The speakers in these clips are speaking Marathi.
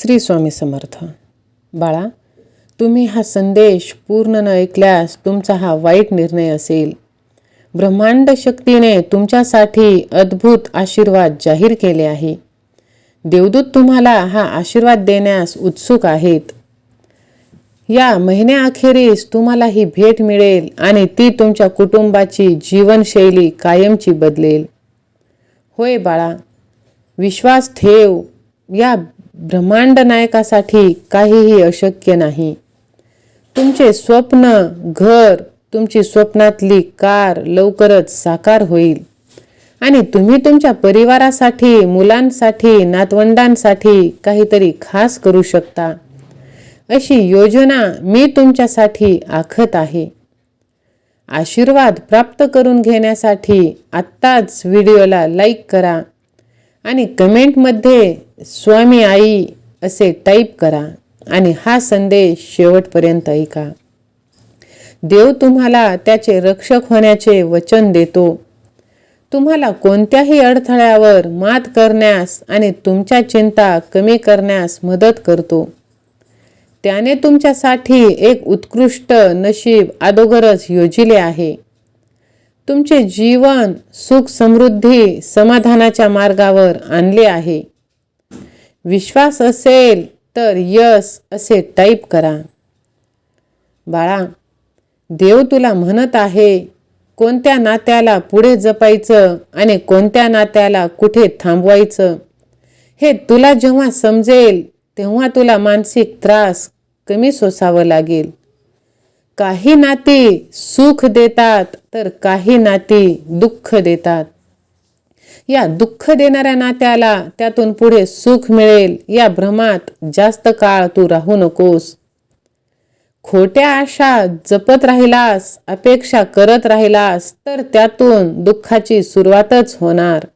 श्री स्वामी समर्थ. बाळा तुम्ही हा संदेश पूर्ण न ऐकल्यास तुमचा हा वाईट निर्णय असेल. ब्रह्मांड शक्तीने तुमच्यासाठी अद्भुत आशीर्वाद जाहीर केले आहे. देवदूत तुम्हाला हा आशीर्वाद देण्यास उत्सुक आहेत. या महिन्याअखेरीस तुम्हाला ही भेट मिळेल आणि ती तुमच्या कुटुंबाची जीवनशैली कायमची बदलेल. होय बाळा विश्वास ठेव या ब्रह्मांड नायकासाठी काहीही अशक्य नाही. तुमचे स्वप्न घर तुमची स्वप्नातली कार लवकरच साकार होईल. आणि तुम्ही तुमच्या परिवारासाठी मुलांसाठी नातवंडांसाठी काहीतरी खास करू शकता. अशी योजना मी तुमच्यासाठी आखत आहे. आशीर्वाद प्राप्त करून घेण्यासाठी आत्ताच व्हिडिओला लाईक करा. आणि कमेंटमध्ये स्वामी आई असे टाईप करा आणि हा संदेश शेवटपर्यंत ऐका. देव तुम्हाला त्याचे रक्षक होण्याचे वचन देतो. तुम्हाला कोणत्याही अडथळ्यावर मात करण्यास आणि तुमच्या चिंता कमी करण्यास मदत करतो. त्याने तुमच्यासाठी एक उत्कृष्ट नशीब अदोगरच योजिले आहे. तुमचे जीवन सुख समृद्धी समाधानाच्या मार्गावर आणले आहे. विश्वास असेल तर यस असे टाईप करा. बाळा देव तुला म्हणत आहे कोणत्या नात्याला पुढे जपायचं आणि कोणत्या नात्याला कुठे थांबवायचं हे तुला जेव्हा समजेल तेव्हा तुला मानसिक त्रास कमी सोसावं लागेल. काही नाती सुख देतात तर काही नाती दुःख देतात. या दुःख देणाऱ्या नात्याला त्यातून पुढे सुख मिळेल या भ्रमात जास्त काळ तू राहू नकोस. खोट्या आशा जपत राहिलास अपेक्षा करत राहिलास तर त्यातून दुःखाची सुरुवातच होणार.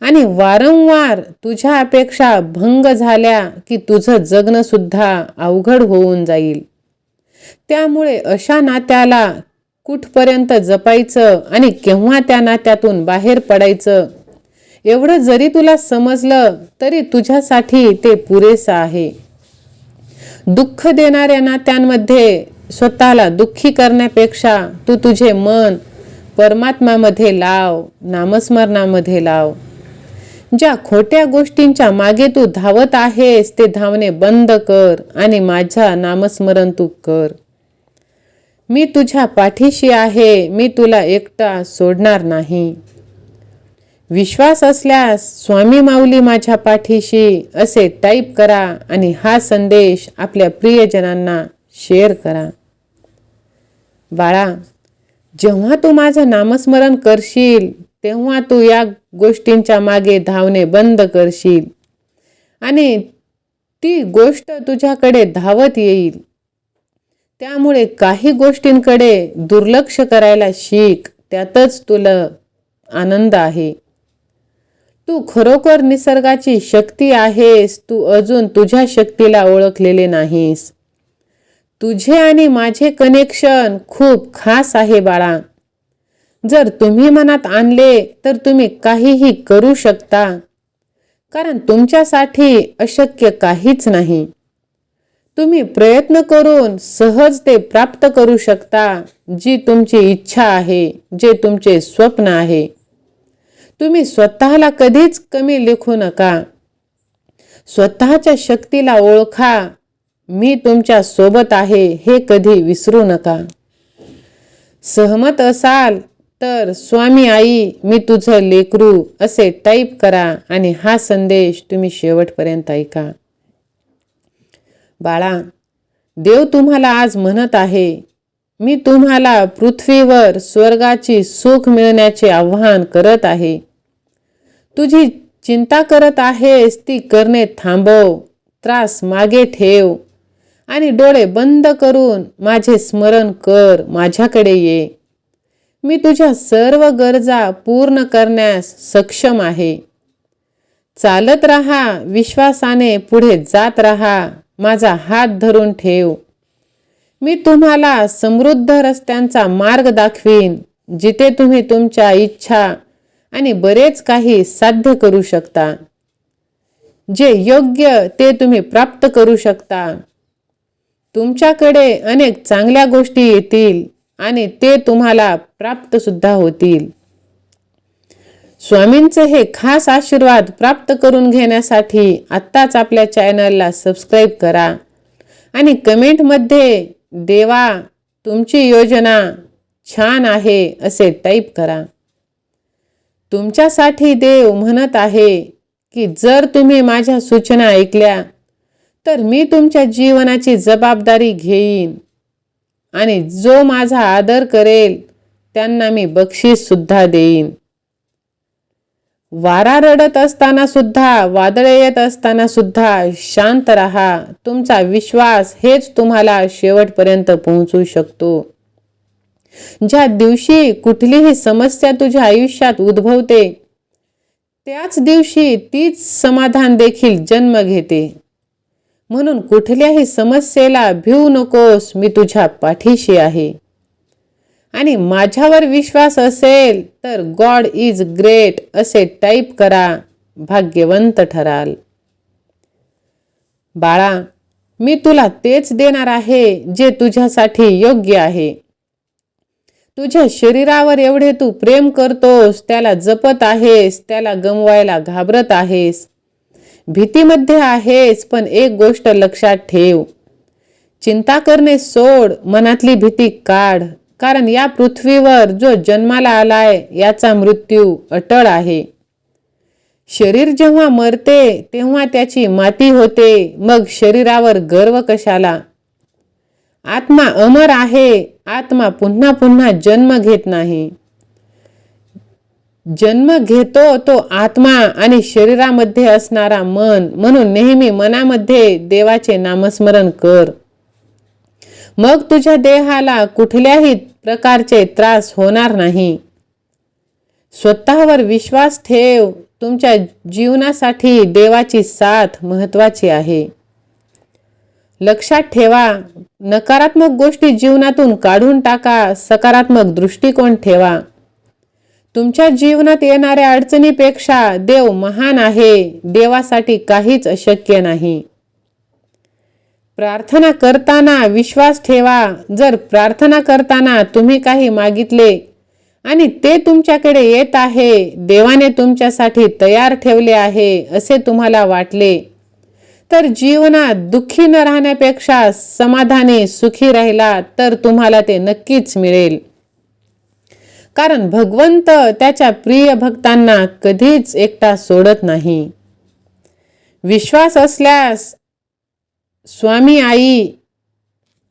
आणि वारंवार तुझ्या अपेक्षा भंग झाल्या की तुझं जगणं सुद्धा अवघड होऊन जाईल. त्यामुळे अशा नात्याला कुठपर्यंत जपायचं आणि केव्हा त्या नात्यातून बाहेर पडायचं? एवढं जरी तुला समजलं तरी तुझ्यासाठी ते पुरेसं आहे. दुःख देणाऱ्या नात्यांमध्ये स्वतःला दुःखी करण्यापेक्षा तू तुझे मन परमात्म्यामध्ये लाव नामस्मरणामध्ये लाव. ज्या खोट्या गोष्टींच्या मागे तू धावत आहेस ते धावणे बंद कर आणि माझ्या नामस्मरण तू कर. मी तुझ्या पाठीशी आहे मी तुला एकटा सोडणार नाही. विश्वास असल्यास स्वामी माऊली माझ्या पाठीशी असे टाईप करा आणि हा संदेश आपल्या प्रियजनांना शेअर करा. बाळा जेव्हा तू माझं नामस्मरण करशील तेव्हा तू या गोष्टींच्या मागे धावणे बंद करशील. आणि ती गोष्ट तुझ्याकडे धावत येईल. त्यामुळे काही गोष्टींकडे दुर्लक्ष करायला शिक. त्यातच तुला आनंद आहे. तू खरोखर निसर्गाची शक्ती आहेस. तू अजून तुझ्या शक्तीला ओळखलेले नाहीस. तुझे आणि माझे कनेक्शन खूप खास आहे बाळा. जर तुम्ही मनात आणले तर तुम्ही काहीही करू शकता. कारण तुमच्यासाठी अशक्य काहीच नाही. तुम्ही प्रयत्न करून सहज ते प्राप्त करू शकता जी तुमची इच्छा आहे जे तुमचे स्वप्न आहे. तुम्ही स्वतःला कधीच कमी लेखू नका. स्वतःच्या शक्तीला ओळखा. मी तुमच्यासोबत आहे हे कधी विसरू नका. सहमत असाल तर स्वामी आई मी तुझं लेकरू असे टाईप करा आणि हा संदेश तुम्ही शेवटपर्यंत ऐका. बाळा देव तुम्हाला आज म्हणत आहे मी तुम्हाला पृथ्वीवर स्वर्गाची सुख मिळण्याचे आव्हान करत आहे. तुझी चिंता करत आहेस ती करणे थांबव त्रास मागे ठेव आणि डोळे बंद करून माझे स्मरण कर माझ्याकडे ये. मी तुझ्या सर्व गरजा पूर्ण करण्यास सक्षम आहे. चालत राहा विश्वासाने पुढे जात राहा माझा हात धरून ठेव. मी तुम्हाला समृद्ध रस्त्यांचा मार्ग दाखवीन जिथे तुम्ही तुमच्या इच्छा आणि बरेच काही साध्य करू शकता. जे योग्य ते तुम्ही प्राप्त करू शकता. तुमच्याकडे अनेक चांगल्या गोष्टी येतील. आणि ते तुम्हाला प्राप्त सुद्धा होतील. स्वामींचे हे खास आशीर्वाद प्राप्त करून घेण्यासाठी आत्ताच आपल्या चॅनलला सबस्क्राईब करा आणि कमेंटमध्ये देवा तुमची योजना छान आहे असे टाईप करा. तुमच्यासाठी देव म्हणत आहे की जर तुम्ही माझ्या सूचना ऐकल्या तर मी तुमच्या जीवनाची जबाबदारी घेईन. आणि जो माझा आदर करेल त्यांना मी बक्षीस सुद्धा देईन. वारा रडत असताना सुद्धा वादळे येत असताना सुद्धा शांत राहा. तुमचा विश्वास हेच तुम्हाला शेवटपर्यंत पोहोचू शकतो. ज्या दिवशी कुठलीही समस्या तुझ्या आयुष्यात उद्भवते त्याच दिवशी तीच समाधान देखील जन्म घेते. म्हणून कुठल्याही समस्येला भिवू नकोस मी तुझ्या पाठीशी आहे. आणि माझ्यावर विश्वास असेल तर गॉड इज ग्रेट असे टाईप करा भाग्यवंत ठराल. बाळा मी तुला तेच देणार आहे जे तुझ्यासाठी योग्य आहे. तुझ्या शरीरावर एवढे तू प्रेम करतोस त्याला जपत आहेस त्याला गमवायला घाबरत आहेस भीतीमध्ये आहेस पण एक गोष्ट लक्षात ठेव. चिंता करणे सोड मनातली भीती काढ. कारण या पृथ्वीवर जो जन्माला आलाय याचा मृत्यू अटळ आहे. शरीर जेव्हा मरते तेव्हा त्याची माती होते मग शरीरावर गर्व कशाला? आत्मा अमर आहे आत्मा पुन्हा पुन्हा जन्म घेत नाही. जन्म घेतो तो आत्मा आणि शरीरामध्ये असणारा मन म्हणून नेहमी मनामध्ये देवाचे नामस्मरण कर. मग तुझ्या देहाला कुठल्याही प्रकारचे त्रास होणार नाही. स्वतःवर विश्वास ठेव तुमच्या जीवनासाठी देवाची साथ महत्वाची आहे. लक्षात ठेवा नकारात्मक गोष्टी जीवनातून काढून टाका सकारात्मक दृष्टिकोन ठेवा. तुमच्या जीवनात येणाऱ्या अडचणीपेक्षा देव महान आहे. देवासाठी काहीच अशक्य नाही. प्रार्थना करताना विश्वास ठेवा. जर प्रार्थना करताना तुम्ही काही मागितले आणि ते तुमच्याकडे येत आहे देवाने तुमच्यासाठी तयार ठेवले आहे असे तुम्हाला वाटले तर जीवनात दुःखी न राहण्यापेक्षा समाधानी सुखी राहिला तर तुम्हाला ते नक्कीच मिळेल. कारण भगवंत त्याच्या प्रिय भक्तांना कधीच एकटा सोडत नाही. विश्वास असल्यास स्वामी आई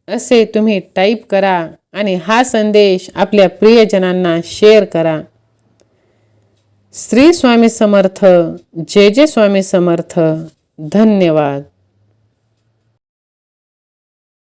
असे तुम्ही टाईप करा आणि हा संदेश आपल्या प्रियजनांना शेअर करा. श्री स्वामी समर्थ जय जय स्वामी समर्थ धन्यवाद.